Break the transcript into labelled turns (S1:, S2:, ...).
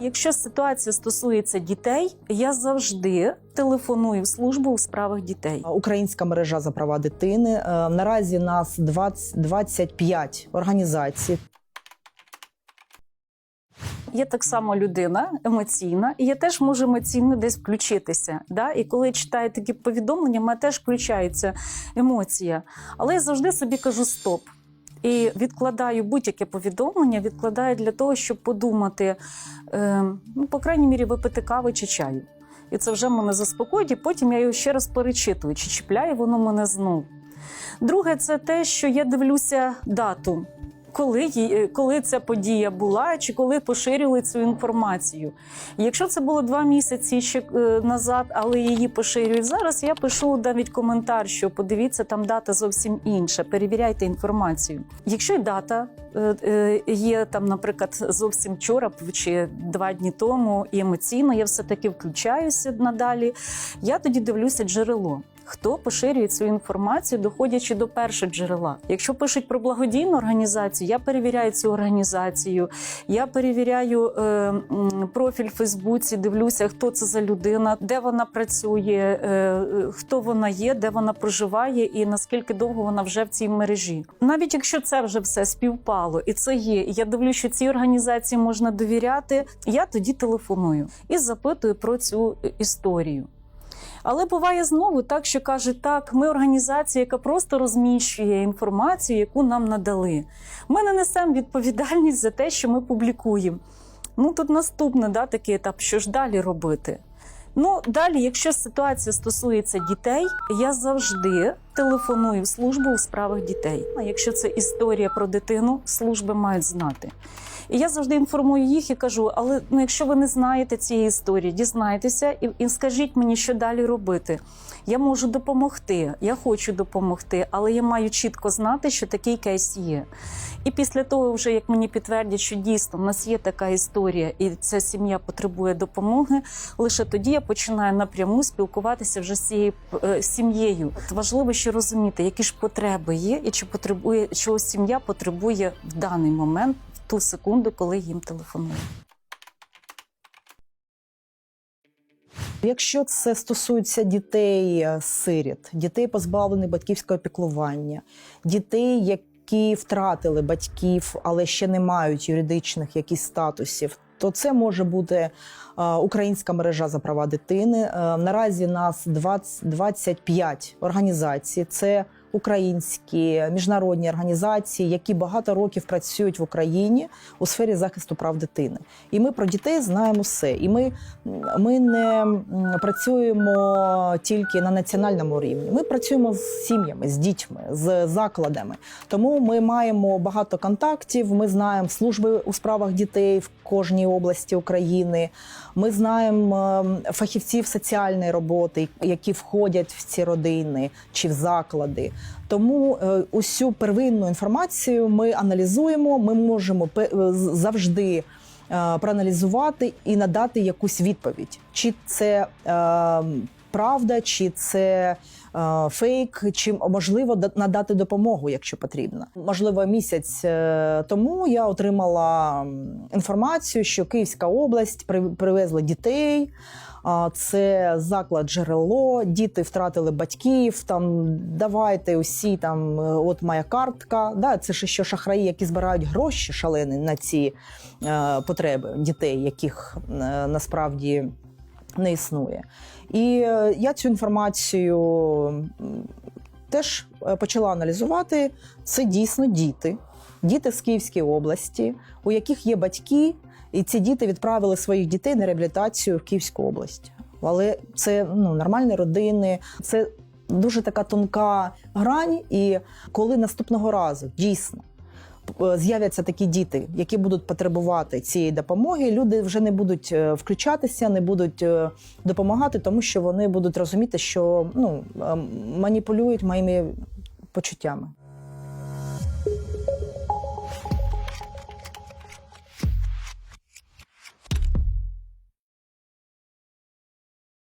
S1: Якщо ситуація стосується дітей, я завжди телефоную в службу у справах дітей.
S2: Українська мережа за права дитини. Е, Наразі нас 20, 25 організацій.
S1: Я так само людина емоційна, і я теж можу емоційно десь включитися. Да? І коли я читаю такі повідомлення, в мене теж включається емоція. Але я завжди собі кажу стоп. І відкладаю будь-яке повідомлення, відкладаю для того, щоб подумати, е, ну, по крайній мірі, випити кави чи чаю. І це вже мене заспокоїть, і потім я його ще раз перечитую, чи чіпляє воно мене знову. Друге, це те, що я дивлюся дату, коли, е, коли ця подія була, чи коли поширювали цю інформацію. Якщо це було два місяці ще е, назад, але її поширюють зараз, я пишу навіть коментар, що подивіться, там дата зовсім інша. Перевіряйте інформацію. Якщо й дата е, є там, наприклад, зовсім вчора чи два дні тому, і емоційно я все таки включаюся надалі. Я тоді дивлюся джерело. Хто поширює цю інформацію, доходячи до першого джерела? Якщо пишуть про благодійну організацію, я перевіряю цю організацію, я перевіряю е, профіль в Фейсбуці, дивлюся, хто це за людина, де вона працює, е, е, хто вона є, де вона проживає, і наскільки довго вона вже в цій мережі. Навіть якщо це вже все співпало, і це є, і я дивлюся, що цій організації можна довіряти, я тоді телефоную і запитую про цю е, історію. Але буває знову так, що каже, так, ми організація, яка просто розміщує інформацію, яку нам надали. Ми не несемо відповідальність за те, що ми публікуємо. Ну тут наступний да, такий етап, що ж далі робити. Ну далі, якщо ситуація стосується дітей, я завжди телефоную в службу у справах дітей. А якщо це історія про дитину, служби мають знати. І я завжди інформую їх і кажу: але ну, якщо ви не знаєте цієї історії, дізнайтеся і, і скажіть мені, що далі робити. Я можу допомогти, я хочу допомогти, але я маю чітко знати, що такий кейс є. І після того, вже як мені підтвердять, що дійсно в нас є така історія, і ця сім'я потребує допомоги, лише тоді я починаю напряму спілкуватися вже з цією е, сім'єю. Важливо ще розуміти, які ж потреби є, і чи потребує чого сім'я потребує в даний момент, в ту секунду, коли їм телефонують.
S2: Якщо це стосується дітей е, сиріт, дітей позбавлених батьківського піклування, дітей, які втратили батьків, але ще не мають юридичних якісь статусів, то це може бути е, українська мережа за права дитини. Е, наразі нас 20, 25 організацій. Це українські міжнародні організації, які багато років працюють в Україні у сфері захисту прав дитини. І ми про дітей знаємо все. І ми, ми не працюємо тільки на національному рівні. Ми працюємо з сім'ями, з дітьми, з закладами. Тому ми маємо багато контактів. Ми знаємо служби у справах дітей в кожній області України. Ми знаємо фахівців соціальної роботи, які входять в ці родини чи в заклади. Тому е, усю первинну інформацію ми аналізуємо. Ми можемо е, завжди е, проаналізувати і надати якусь відповідь, чи це правда, чи це е, фейк, чи можливо надати допомогу, якщо потрібно. Можливо, місяць е, тому я отримала інформацію, що Київська область при- привезли дітей. Це заклад джерело, діти втратили батьків. Там давайте усі там, е, от моя картка. Да, це ще шахраї, які збирають гроші шалені на ці е, потреби дітей, яких е, насправді не існує. І е, я цю інформацію теж е, почала аналізувати. Це дійсно діти, діти з Київської області, у яких є батьки, і ці діти відправили своїх дітей на реабілітацію в Київську область. Але це ну, нормальні родини, це дуже така тонка грань. І коли наступного разу дійсно з'являться такі діти, які будуть потребувати цієї допомоги, люди вже не будуть е, включатися, не будуть е, допомагати, тому що вони будуть розуміти, що ну, е, маніпулюють моїми почуттями.